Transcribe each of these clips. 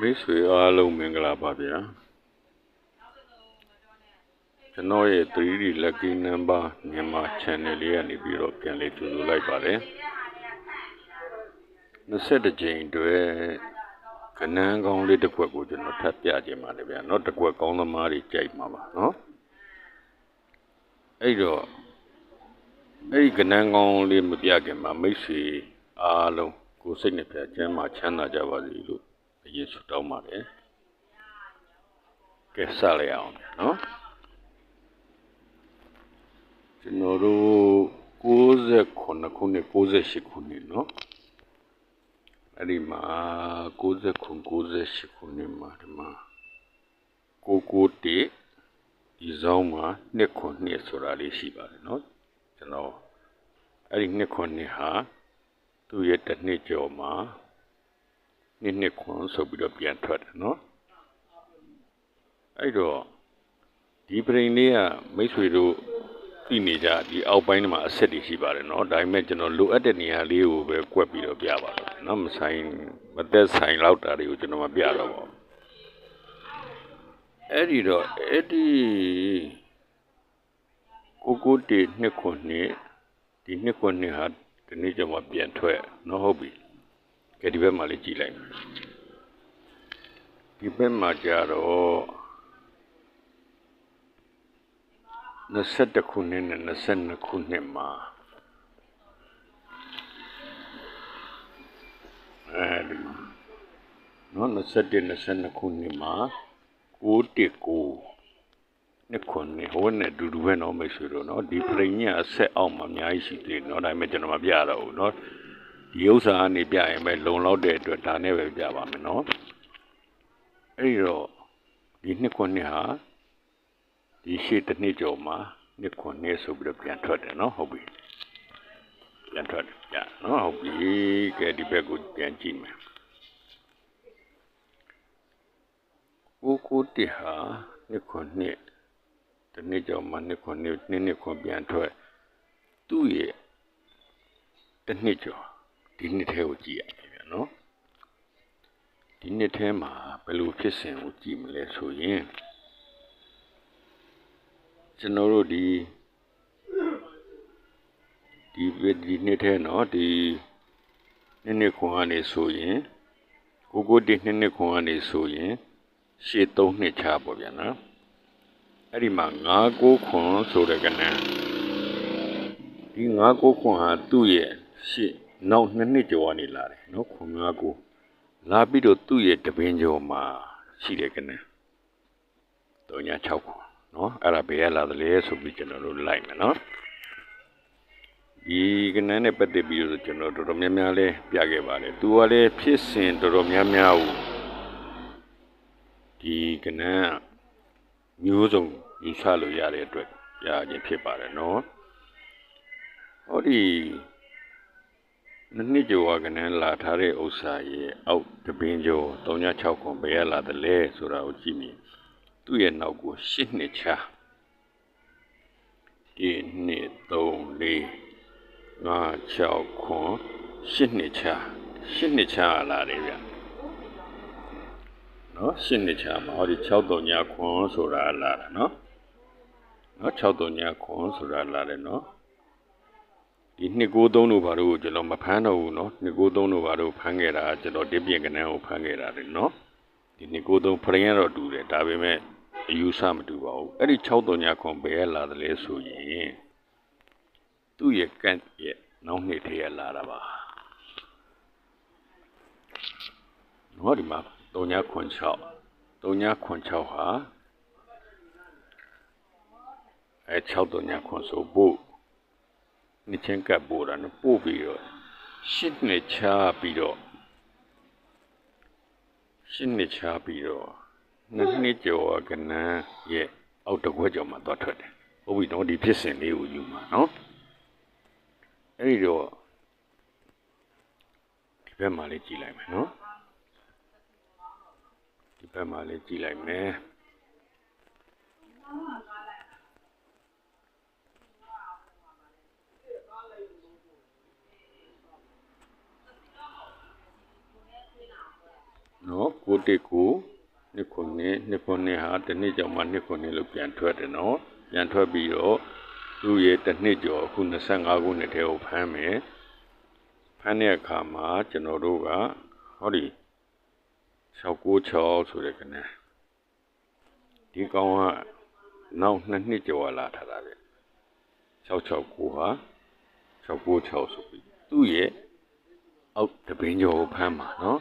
မိတ်ဆွေအားလုံးမင်္ဂလာပါဗျာကျွန်တော်ရဲ့ 3D lucky number မြန်မာ channel လေးကနေပြီးတော့ပြန်လေးကြိုဆိုလိုက်ပါတယ်20ကြိမ်အတွက်ကနန်းကောင်းလေးတစ်ခွက်ကိုကျွန်တော်ထပ်ပြခြင်းပါတယ်ဗျာเนาะတစ်ခွက်ကောင်းသမားတွေကြိုက်မှာပါเนาะအဲ့တော့အဲ့ဒီကနန်းကောင်းလေးမပြခင်မှာမိတ်ဆွေအားလုံးကိုယ်စိတ်နဲ့ပြချမ်းမှာချမ်းသာကြပါစေလို့ အရင်ဆုတောင်းပါတယ်ကဲစလိုက်အောင်နော်ကျွန်တော်တို့69ခုနှစ်68ခုနှစ်နော်အဲ့ဒီမှာ69 68ခုနှစ်မှာဒီမှာ691ဒီဇောင်းမှာနှစ်ခုနှစ်ဆိုတာလေးရှိပါတယ်နော်ကျွန်တော်အဲ့ဒီနှစ်ခုနှစ်ဟာသူ့ရဲ့တစ်နှစ်ကျော်မှာ နှစ်နှစ်ခွန်ဆိုပြီးတော့ပြန်ထွက်တယ်နော်အဲ့တော့ဒီပရိန်လေးကမိတ်ဆွေတို့သိနေကြဒီအောက်ပိုင်းမှာအဆက်တွေရှိပါတယ်နော်ဒါပေမဲ့ကျွန်တော်လိုအပ်တဲ့နေရာလေးကိုပဲကွက်ပြီးတော့ပြပါတော့နော်မဆိုင်မသက်ဆိုင်လောက်တာတွေကိုကျွန်တော်မပြတော့ပါဘူးအဲ့ဒီတော့အဲ့ဒီကိုကိုတီနှစ်ခွန်နှစ်ဒီနှစ်ခွန်နှစ်ဟာဒီနေ့ကျမှပြန်ထွက်နော်ဟုတ်ပြီ ကဲဒီဘက်မှာလေးကြည့်လိုက်မယ်ဒီဘက်မှာကြတော့21ခုနှစ်နဲ့22ခုနှစ်မှာအဲဒီမှာနော်21 22ခုနှစ်မှာ619နှစ်ခုနှစ်ဟိုနဲ့ဒူဒူပဲနော်မိတ်ဆွေတို့နော်ဒီပရိညာအဆက်အောက်မှာအများကြီးရှိသေးတယ်နော်ဒါပေမဲ့ကျွန်တော်မပြတော့ဘူးနော် ဒီဥစ္စာကနေပြရင်ပဲလုံလောက်တဲ့အတွက်ဒါနဲ့ပဲပြပါမယ်နော်အဲ့တော့ဒီနှစ်ခုနှစ်ဟာဒီရှေ့တစ်နှစ်ကျော်မှာနှစ်ခုနှစ်ဆိုပြီးတော့ပြန်ထွက်တယ်နော်ဟုတ်ပြီပြန်ထွက်တယ်ပြနော်ဟုတ်ပြီကဲဒီဘက်ကိုပြန်ကြည့်မယ်ကိုကိုတဟာနှစ်ခုနှစ်တစ်နှစ်ကျော်မှာနှစ်ခုနှစ်နှစ်နှစ်ခုပြန်ထွက်သူ့ရဲ့တစ်နှစ်ကျော် ဒီနှစ်ထဲကိုကြည့်ရတယ်ဗျာနော်ဒီနှစ်ထဲမှာဘယ်လိုဖြစ်စဉ်ကိုကြည့်မလဲဆိုရင်ကျွန်တော်တို့ဒီဒီဒီနှစ်ထဲနော်ဒီနှစ်နှစ်ခွန်ကနေဆိုရင်ကိုကိုတိနှစ်နှစ်ခွန်ကနေဆိုရင်ရှေ့၃နှစ်ချပေါ့ဗျာနော်အဲ့ဒီမှာ9 9ခွန်ဆိုတဲ့ကဏ္ဍဒီ9 9ခွန်ဟာသူ့ရဲ့ရှေ့ နောက်နှစ်နှစ်ကျော်ကနေလာတယ်နော်ခွန်9 9လာပြီးတော့သူ့ရဲ့တပင်ကျော်မှာရှိတဲ့ကဏ္ဍ3ည6ခွန်နော်အဲ့ဒါဘယ်ရလာသလဲဆိုပြီးကျွန်တော်တို့လိုက်မယ်နော်ဒီကဏ္ဍနဲ့ပတ်သက်ပြီးတော့ကျွန်တော်တော်တော်များများလေးပြခဲ့ပါတယ်သူကလည်းဖြစ်စဉ်တော်တော်များများကိုဒီကဏ္ဍမျိုးစုံယူဆလို့ရတဲ့အတွက်ရခြင်းဖြစ်ပါတယ်နော်ဟောဒီ နှစ်နှစ်ကျော်ကနန်းလာထားတဲ့ဥစ္စာရဲ့အောက်တပင်းကျော်36ခွန်ဘယ်ရလာသလဲဆိုတာကိုကြည့်မြင်သူ့ရဲ့နောက်ကို10နှစ်ချဒီနှစ်3 4 5 6ခွန်10နှစ်ချ10နှစ်ချလာတယ်ဗျနော်10နှစ်ချမှာဟောဒီ6တုံညာခွန်ဆိုတာလာတာနော်နော်6တုံညာခွန်ဆိုတာလာတယ်နော် ဒီနှစ်ကိုသုံးတို့ဘာလို့ကျွန်တော်မဖမ်းတော့ဘူးเนาะနှစ်ကိုသုံးတို့ဘာလို့ဖမ်းခဲ့တာကျွန်တော်တစ်ပြင်ကနန်းကိုဖမ်းခဲ့တာလေเนาะဒီနှစ်ကိုသုံးဖရင်တော့တူတယ်ဒါပေမဲ့အယူဆမတူပါဘူးအဲ့ဒီ6တုံညာခွန်ဘယ်လာတယ်လဲဆိုရင်သူ့ရဲ့ကန့်ရဲ့နောက်နှစ်ထဲရလာတာပါဟောဒီမှာတုံညာခွန်6တုံညာခွန်6ဟာအဲ6တုံညာခွန်ဆိုဖို့ နှစ်ချင်းကပ်ပို့တာနော်ပို့ပြီးတော့ရှစ်နှစ်ချပြီးတော့ရှစ်နှစ်ချပြီးတော့နှစ်နှစ်ကျော်ကနန်းရဲ့အောက်တကွက်ကျော်မှာသွားထွက်တယ်ဟုတ်ပြီတော့ဒီဖြစ်စဉ်လေးကိုယူမှာနော်အဲ့ဒီတော့ဒီဘက်မှာလေးကြည့်လိုက်မယ်နော်ဒီဘက်မှာလေးကြည့်လိုက်မယ် နော်ကိုတိတ်ကိုနှစ်ခုနှစ်နှစ်ခုနှစ်ဟာတစ်နှစ်ကြောင့်မှနှစ်ခုနှစ်လို့ပြန်ထွက်တယ်နော်ပြန်ထွက်ပြီးတော့သူ့ရဲ့တစ်နှစ်ကျော်အခု25ခုနှစ်ထဲကိုဖမ်းမယ်ဖမ်းတဲ့အခါမှာကျွန်တော်တို့ကဟောဒီ696ဆိုတဲ့ကနေ့ဒီကောင်ကနောက်နှစ်နှစ်ကျော်လာထားတာပဲ669ဟာ696ဆိုပြီးသူ့ရဲ့အောက်တပင်းကျော်ကိုဖမ်းပါနော်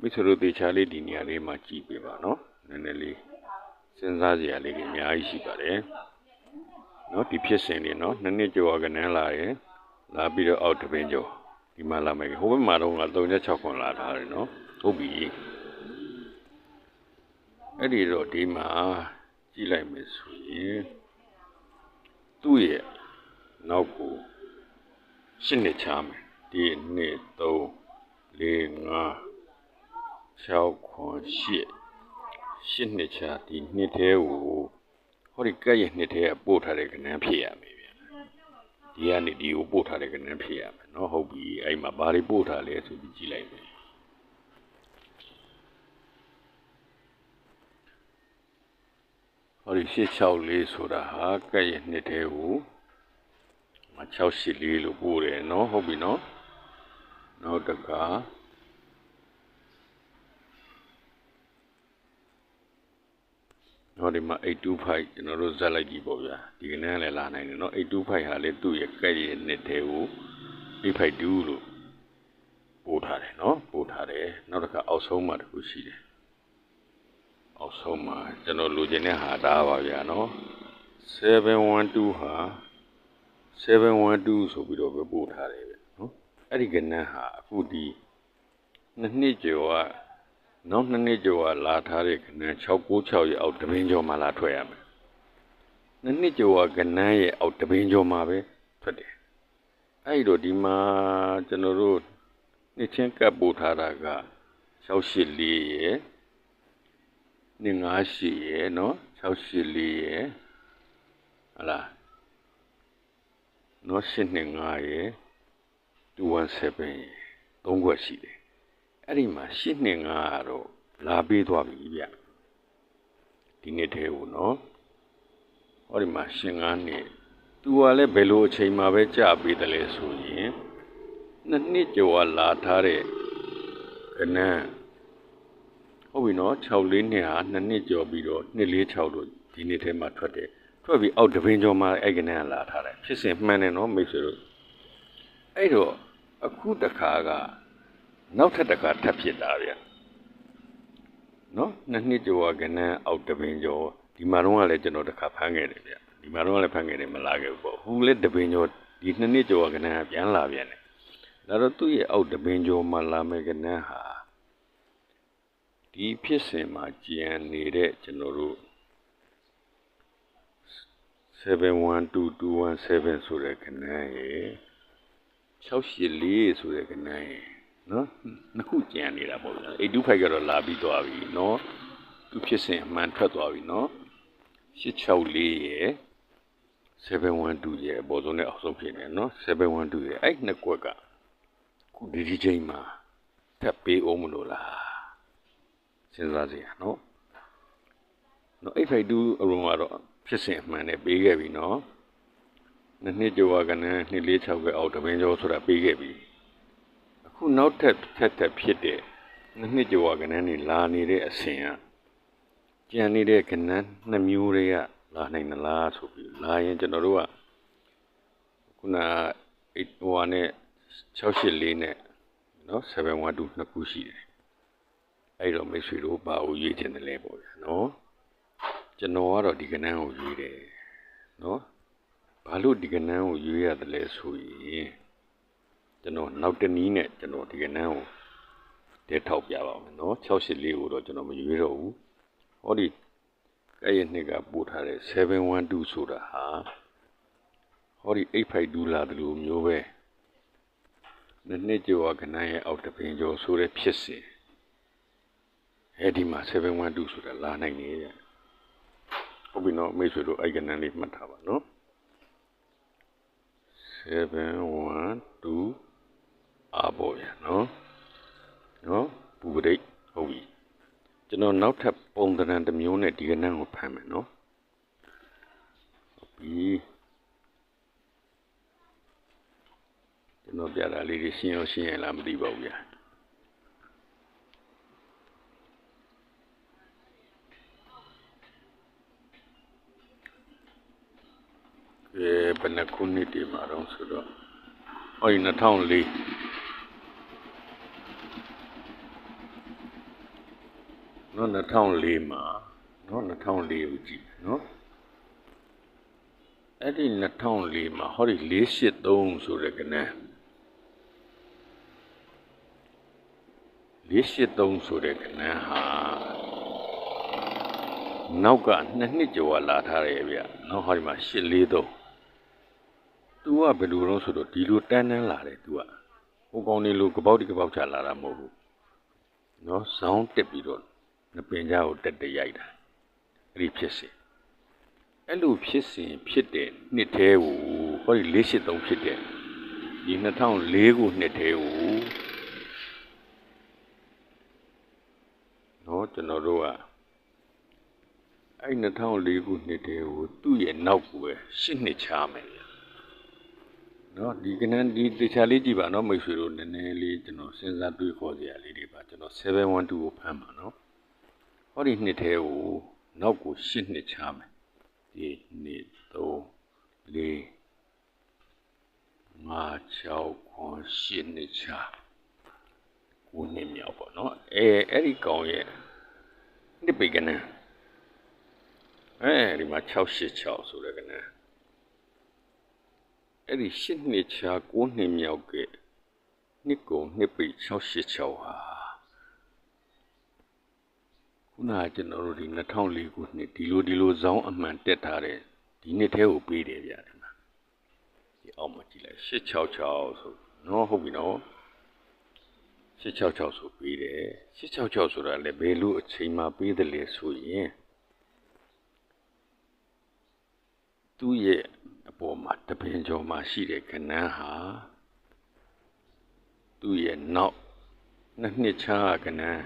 မိတ်ဆွေတို့တေချာလေးဒီနေရာလေးမှာကြည့်ပေးပါနော်နည်းနည်းလေးစဉ်းစားစရာလေးတွေအများကြီးရှိပါတယ်နော်ဒီဖြစ်စဉ်တွေနော်နှစ်နှစ်ကျော်ကနန်းလာရယ်လာပြီးတော့အောက်တပင်းကျော်ဒီမှာလာမယ်ဟိုဘက်မှာတော့က36ခွန်လာထားတယ်နော်ဟုတ်ပြီအဲ့ဒီတော့ဒီမှာကြည့်လိုက်မယ်ဆိုရင်သူ့ရဲ့နောက်ကိုရှင်းနေချမယ်ဒီနှစ်3 4 5 6ခွန်8ရှစ်နှစ်ချာဒီနှစ်သေးကိုဟောဒီကက်ရဲ့နှစ်သေးကပို့ထားတဲ့ကဏ္ဍဖြစ်ရမယ်ဗျဒီကနေဒီကိုပို့ထားတဲ့ကဏ္ဍဖြစ်ရမယ်เนาะဟုတ်ပြီအဲ့မှာဘာတွေပို့ထားလဲဆိုပြီးကြည့်လိုက်မယ်ဟောဒီ664ဆိုတာဟာကက်ရဲ့နှစ်သေးကို684လို့ပို့တယ်เนาะဟုတ်ပြီเนาะနောက်တက နော်ဒီမှာ825ကျွန်တော်တို့ဇက်လိုက်ကြည့်ပေါ့ဗျာဒီကနေ့လည်းလာနိုင်တယ်နော်825ဟာလေသူ့ရဲ့ကက်ရဲ့နှစ်ထဲကို852လို့ပို့ထားတယ်နော်ပို့ထားတယ်နောက်တစ်ခါအောက်ဆုံးမှာတစ်ခုရှိတယ်အောက်ဆုံးမှာကျွန်တော်လိုချင်တဲ့ဟာဒါပါဗျာနော်712ဟာ712ဆိုပြီးတော့ပဲပို့ထားတယ်ဗျနော်အဲ့ဒီကနန်းဟာအခုဒီနှစ်နှစ်ကျော်က နောက်နှစ်နှစ်ကျော်ကလာထားတဲ့ကနန်း696ရဲ့အောက်တပင်းကျော်မှာလာထွက်ရမယ်နှစ်နှစ်ကျော်ကကနန်းရဲ့အောက်တပင်းကျော်မှာပဲထွက်တယ်အဲ့ဒီတော့ဒီမှာကျွန်တော်တို့နှစ်ချင်းကပ်ပို့ထားတာက684ရဲ့258ရဲ့နော်684ရဲ့ဟလာနော်825ရဲ့217ရဲ့သုံးခွက်ရှိတယ် အဲ့ဒီမှာရှစ်နှစ်ငါကတော့လာပေးသွားပြီဗျဒီနှစ်တည်းကိုနော်ဟောဒီမှာရှင်ငါနှစ်သူကလည်းဘယ်လိုအချိန်မှာပဲကြာပေးတယ်လဲဆိုရင်နှစ်နှစ်ကျော်ကလာထားတဲ့ကနန်းဟုတ်ပြီနော်6လေးနှစ်ဟာနှစ်နှစ်ကျော်ပြီးတော့နှစ်လေး6လို့ဒီနှစ်ထဲမှာထွက်တယ်ထွက်ပြီးအောက်တပင်းကျော်မှာအဲ့ကနန်းလာထားတယ်ဖြစ်စဉ်မှန်တယ်နော်မိတ်ဆွေတို့အဲ့တော့အခုတခါက နောက်ထပ်တစ်ခါထပ်ဖြစ်တာဗျနော်နှစ်နှစ်ကျော်ကနန်းအောက်တပင်ကျော်ဒီမှာတော့လည်းကျွန်တော်တစ်ခါဖမ်းခဲ့တယ်ဗျဒီမှာတော့လည်းဖမ်းခဲ့တယ်မလာခဲ့ဘူးပေါ့ဟူလည်းတပင်ကျော်ဒီနှစ်နှစ်ကျော်ကနန်းပြန်လာပြန်တယ်ဒါတော့သူ့ရဲ့အောက်တပင်ကျော်မှာလာမယ်ကနန်းဟာဒီဖြစ်စဉ်မှာကြံနေတဲ့ကျွန်တော်တို့712217ဆိုတဲ့ခဏရဲ့684ဆိုတဲ့ခဏရဲ့ နော်နှစ်ခုကြံနေတာပေါ့ဗျာ825ကတော့လာပြီးသွားပြီနော်သူဖြစ်စဉ်အမှန်ထွက်သွားပြီနော်864ရဲ့712ရဲ့အပေါ်ဆုံးနဲ့အောက်ဆုံးဖြစ်နေနော်712ရဲ့အဲ့နှစ်ကွက်ကခုဒီဒီချိန်မှာထပ်ပေးအောင်မလို့လားစဉ်းစားစရာနော်နော်852အရုံကတော့ဖြစ်စဉ်အမှန်နဲ့ပေးခဲ့ပြီနော်နှစ်နှစ်ကျော်ကနန်းနှစ်လေး6ကအောက်တပင်းကျော်ဆိုတာပေးခဲ့ပြီ ခုနောက်ထပ်ထက်ထက်ဖြစ်တဲ့နှစ်ကျော်ကနန်းနေလာနေတဲ့အစဉ်ကကြံနေတဲ့ကနန်းနှစ်မျိုးတွေကလာနိုင်သလားဆိုပြီးလာရင်ကျွန်တော်တို့ကခုန8ဟိုနဲ့684နဲ့နော်712နှစ်ခုရှိတယ်အဲ့တော့မိတ်ဆွေတို့ဘာကိုရွေးချင်တယ်လဲပေါ့ဗျာနော်ကျွန်တော်ကတော့ဒီကနန်းကိုရွေးတယ်နော်ဘာလို့ဒီကနန်းကိုရွေးရတယ်လဲဆိုရင် ကျွန်တော်နောက်တနည်းနဲ့ကျွန်တော်ဒီကနန်းကိုတဲထောက်ပြပါမယ်နော်684ကိုတော့ကျွန်တော်မရွေးတော့ဘူးဟောဒီကဲ့ရဲ့နှစ်ကပို့ထားတဲ့712ဆိုတာဟာဟောဒီ852လာတယ်လို့မျိုးပဲနှစ်နှစ်ကျော်ကနန်းရဲ့အောက်တပင်ကျော်ဆိုတဲ့ဖြစ်စဉ်အဲဒီမှာ712ဆိုတာလာနိုင်နေကြဟုတ်ပြီနော်မိတ်ဆွေတို့အဲ့ကနန်းလေးမှတ်ထားပါနော်712 အားပေါ့ဗျာနော်နော်ပူပရိတ်ဟုတ်ပြီကျွန်တော်နောက်ထပ်ပုံသဏ္ဍာန်တစ်မျိုးနဲ့ဒီကနန်းကိုဖမ်းမယ်နော်ဟုတ်ပြီကျွန်တော်ပြတာလေးတွေရှင်းရောရှင်းရလားမသိပါဘူးဗျာအဲဘယ်နှခုနှစ်ဒီမှာတော့ဆိုတော့ဟောဒီ2004 နော်2004မှာနော်2004ကိုကြည့်နော်အဲ့ဒီ2004မှာဟောဒီ483ဆိုတဲ့ကနန်း483ဆိုတဲ့ကနန်းဟာနောက်ကနှစ်နှစ်ကျော်လာထားတယ်ဗျနော်ဟောဒီမှာ843 तू ကဘယ်လိုလဲဆိုတော့ဒီလိုတန်းတန်းလာတယ် तू ကဟိုကောင်နေလိုကပောက်တိကပောက်ချလာတာမဟုတ်ဘူးနော်ဇောင်းတက်ပြီးတော့ ငပင်ကြားကိုတက်တက်ရိုက်တာအဲ့ဒီဖြစ်စဉ်အဲ့လိုဖြစ်စဉ်ဖြစ်တဲ့နှစ်သေးကိုဟောဒီ483ဖြစ်တဲ့ဒီ2004ခုနှစ်သေးကိုနော်ကျွန်တော်တို့ကအဲ့2004ခုနှစ်သေးကိုသူ့ရဲ့နောက်ကိုပဲ10နှစ်ချမယ်နော်ဒီကနန်းဒီတခြားလေးကြည့်ပါနော်မိတ်ဆွေတို့နည်းနည်းလေးကျွန်တော်စဉ်းစားတွေးခေါ်စရာလေးတွေပါကျွန်တော်712ကိုဖမ်းပါနော် ဟောဒီနှစ်သေးကိုနောက်ကို10နှစ်ချမယ်ဒီနှစ်3 4 5 6ခွန်10နှစ်ချကိုနှစ်မြောက်ပေါ့နော်အဲအဲ့ဒီကောင်ရဲ့နှစ်ပိကနန်းအဲဒီမှာ686ဆိုတဲ့ကနန်းအဲ့ဒီရှစ်နှစ်ချာ9နှစ်မြောက်ကနှစ်ကုန်နှစ်ပိ686ဟာ ခုနကကျွန်တော်တို့ဒီ2004ခုနှစ်ဒီလိုဒီလိုဇောင်းအမှန်တက်ထားတဲ့ဒီနှစ်ထဲကိုပေးတယ်ဗျာဒီမှာဒီအောက်မှာကြည့်လိုက်666ဆိုနော်ဟုတ်ပြီနော်666ဆိုပေးတယ်666ဆိုတာလည်းဘယ်လိုအချိန်မှပေးတယ်လဲဆိုရင်သူ့ရဲ့အပေါ်မှာတပင်ကျော်မှာရှိတဲ့ကနန်းဟာသူ့ရဲ့နောက်နှစ်နှစ်ချာကနန်း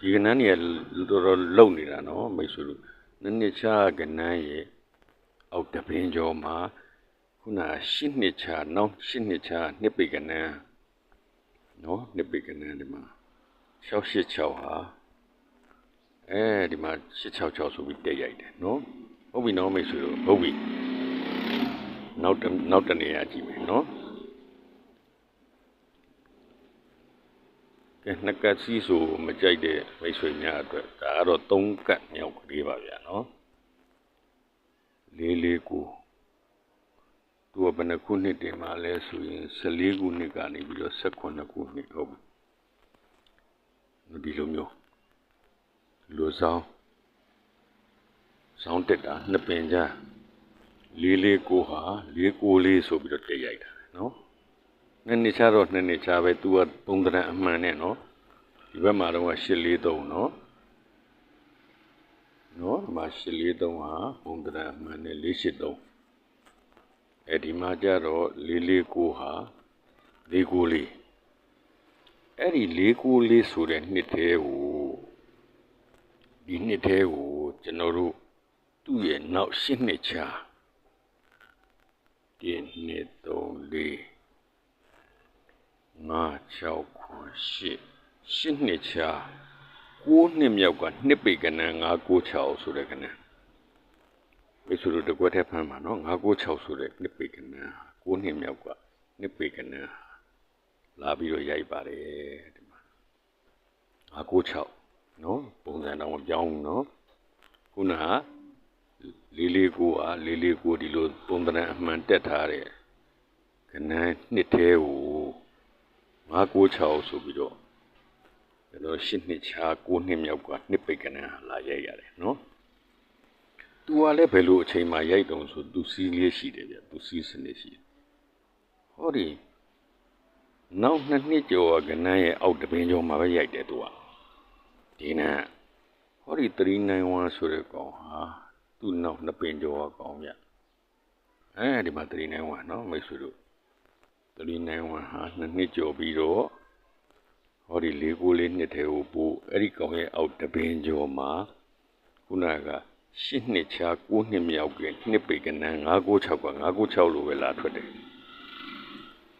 ဒီကနန်းကြီးတော်တော်လုံနေတာနော်မိတ်ဆွေတို့နှစ်နှစ်ချာကနန်းရဲ့အောက်တပင်ကျော်မှာခုနရှစ်နှစ်ချာနောက်ရှစ်နှစ်ချာနှစ်ပိကနန်းနော်နှစ်ပိကနန်းဒီမှာ686ဟာအဲဒီမှာ666ဆိုပြီးတက်ရိုက်တယ်နော်ဟုတ်ပြီနော်မိတ်ဆွေတို့ဟုတ်ပြီနောက်နောက်တနေရာကြည့်မယ်နော်ကဲ နှစ်ကတ်စီးဆိုမကြိုက်တဲ့မိတ်ဆွေများအတွက်ဒါကတော့၃ကတ်မြောက်ကလေးပါဗျာနော်လေးလေးကိုသူကဘယ်နှခုနှစ်တင်มาလဲဆိုရင်14ခုနှစ်ကနေပြီးတော့18ခုနှစ်ဟုတ်ပြီဒီလိုမျိုးလူဆောင်ဆောင်းတက်တာနှစ်ပင်ကြားလေးလေးကိုဟာလေးကိုလေးဆိုပြီးတော့တက်ရိုက်တာနော် နှစ်နှစ်ချတော့နှစ်နှစ်ချပဲ तू ကပုံသဏ္ဍာန်အမှန်နဲ့နော်ဒီဘက်မှာတော့843နော်နော်ဒီမှာ843ဟာပုံသဏ္ဍာန်အမှန်နဲ့483အဲဒီမှာကြတော့449ဟာ494အဲ့ဒီ494ဆိုတဲ့နှစ်သေးကိုဒီနှစ်သေးကိုကျွန်တော်တို့သူ့ရဲ့နောက်ရှစ်နှစ်ချာ1 2 3 4 5 6 9 10ရှစ်နှစ်ချာ9နှစ်မြောက်ကနှစ်ပေကနန်း996ဆိုတဲ့ကနန်းမိတ်ဆွေတို့တကွက်ထဲဖမ်းပါနော်996ဆိုတဲ့နှစ်ပေကနန်း9နှစ်မြောက်ကနှစ်ပေကနန်းလာပြီးတော့ရိုက်ပါတယ်ဒီမှာ996နော်ပုံစံတော့မပြောင်းဘူးနော်ခုနကလေးလေးကိုဟာလေးလေးကိုဒီလိုပုံသဏ္ဍာန်အမှန်တက်ထားတဲ့ကနန်းနှစ်သေးကို 996ဆိုပြီးတော့ကျွန်တော်ရှစ်နှစ်ချာ9နှစ်မြောက်ကနှစ်ပိတ်ကနန်းလာရိုက်ရတယ်နော်သူကလည်းဘယ်လိုအချိန်မှရိုက်တုံဆိုသူစီးလေးရှိတယ်ဗျသူစီးစနစ်ရှိဟောဒီနောက်နှစ်နှစ်ကျော်ကနန်းရဲ့အောက်တပင်ကျော်မှာပဲရိုက်တယ်သူကဒီနန်းဟောဒီ391ဆိုတဲ့ကောင်ဟာသူ့နောက်နှစ်ပင်ကျော်ကောင်းဗျအဲဒီမှာ391နော်မိတ်ဆွေတို့ 391ဟာနှစ်နှစ်ကျော်ပြီးတော့ဟဟောဒီလေးကိုလေးနှစ်ထဲကိုပို့အဲ့ဒီကောင်ရဲ့အောက်တပင်ကျော်မှာခုနကရှစ်နှစ်ချာ9နှစ်မြောက်ကနှစ်ပေကနန်း996က996လို့ပဲလာထွက်တယ်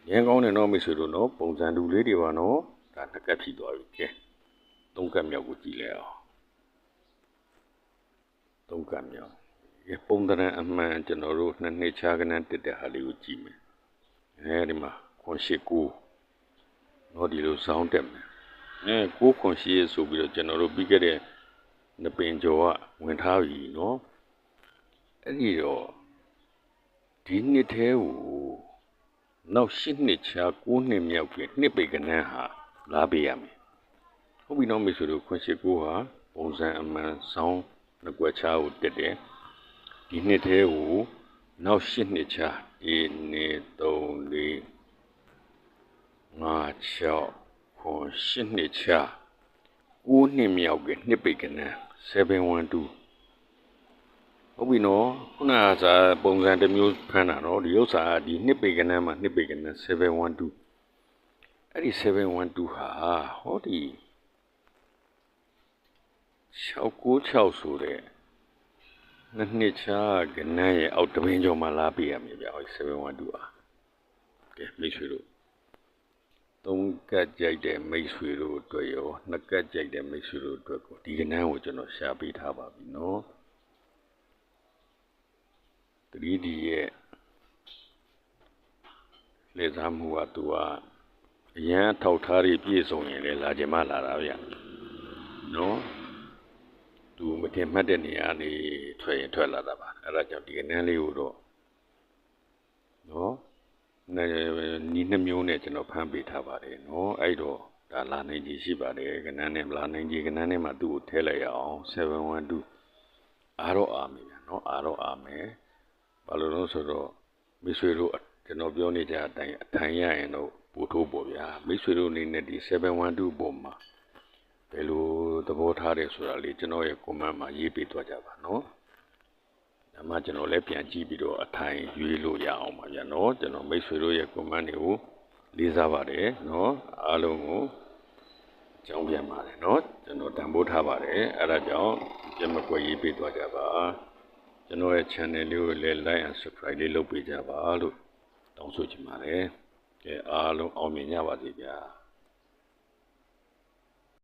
ရန်ကောင်းတယ်နော်မိတ်ဆွေတို့နော်ပုံစံတူလေးတွေပါနော်ဒါတစ်ကက်ဖြစ်သွားပြီကဲသုံးကက်မြောက်ကိုကြည့်လိုက်အောင်သုံးကက်မြောက်ဒီပုံသဏ္ဍာန်အမှန်ကျွန်တော်တို့နှစ်နှစ်ချာကနန်းတက်တဲ့ဟာလေးကိုကြည့်မယ် အဲဒီမှာခွန်ရှိကူတော့ဒီလိုစောင်းတက်မယ်အဲကိုခွန်ရှိရဆိုပြီးတော့ကျွန်တော်တို့ပြီးခဲ့တဲ့နှစ်ပင်ကျော်ကဝင်ထားပြီနော်အဲ့ဒီတော့ဒီနှစ်ထဲကိုနောက်၈နှစ်ချာ9နှစ်မြောက်ပြည့်နှစ်ပေကနန်းဟာလာပေးရမယ်ဟုတ်ပြီနော်မိတ်ဆွေတို့ခွန်ရှိကူဟာပုံစံအမှန်စောင်းနှစ်ကွက်ချာကိုတက်တယ်ဒီနှစ်ထဲကိုနောက်၈နှစ်ချာ ဒီနှစ်3 4ငါ6ခွန်8နှစ်ချ9နှစ်မြောက်ကနှစ်ပိတ်ကနန်း712ဟုတ်ပြီနော်ခုနကစာပုံစံတစ်မျိုးဖမ်းတာနော်ဒီဥစ္စာကဒီနှစ်ပိတ်ကနန်းမှာနှစ်ပိတ်ကနန်း712အဲ့ဒီ712ဟာဟောဒီ696ဆိုတဲ့ နှစ်နှစ်ချကနန်းရဲ့အောက်တပင်းကျော်မှာလာပြရမယ်ဗျာဟော712อ่ะကဲမိတ်ဆွေတို့သုံးကတ်ကြိုက်တဲ့မိတ်ဆွေတို့အတွက်ရောနှစ်ကတ်ကြိုက်တဲ့မိတ်ဆွေတို့အတွက်ကိုဒီကနန်းကိုကျွန်တော်ရှာပေးထားပါပြီနော် 3D ရဲ့လေသားမှုကသူကအရန်ထောက်ထားရပြည့်စုံရင်လည်းလာကြမလာတာဗျနော် သူမတင်မှတ်တဲ့နေရာနေထွက်ရင်ထွက်လာတာပါအဲ့ဒါကြောင့်ဒီကနန်းလေးကိုတော့နော်နီးနှမျိုးနဲ့ကျွန်တော်ဖမ်းပေးထားပါတယ်နော်အဲ့တော့ဒါလာနိုင်ကြီးရှိပါတယ်ကနန်းနဲ့လာနိုင်ကြီးကနန်းနဲ့မှသူ့ကိုထည့်လိုက်ရအောင်712အားတော့အားမယ်ဗျနော်အားတော့အားမယ်ဘာလို့လဲဆိုတော့မိတ်ဆွေတို့ကျွန်တော်ပြောနေကြအတိုင်းအထိုင်ရရင်တော့ပို့ထိုးပေါ့ဗျာမိတ်ဆွေတို့အနေနဲ့ဒီ712ပုံမှာ ဘယ်လိုသဘောထားတယ်ဆိုတာလေးကျွန်တော်ရဲ့ comment မှာရေးပေးသွားကြပါနော်ဒါမှကျွန်တော်လည်းပြန်ကြည့်ပြီးတော့အထိုင်ရွေးလို့ရအောင်ပါဗျာနော်ကျွန်တော်မိတ်ဆွေတို့ရဲ့ comment တွေကိုလေးစားပါတယ်နော်အားလုံးကိုအကြောင်းပြန်ပါတယ်နော်ကျွန်တော်တန်ဖိုးထားပါတယ်အဲ့ဒါကြောင့်ကြက်မကွက်ရေးပေးသွားကြပါကျွန်တော်ရဲ့ channel လေးကိုလည်း like and subscribe လေးလုပ်ပေးကြပါလို့တောင်းဆိုချင်ပါတယ်ကဲအားလုံးအောင်မြင်ကြပါစေဗျာ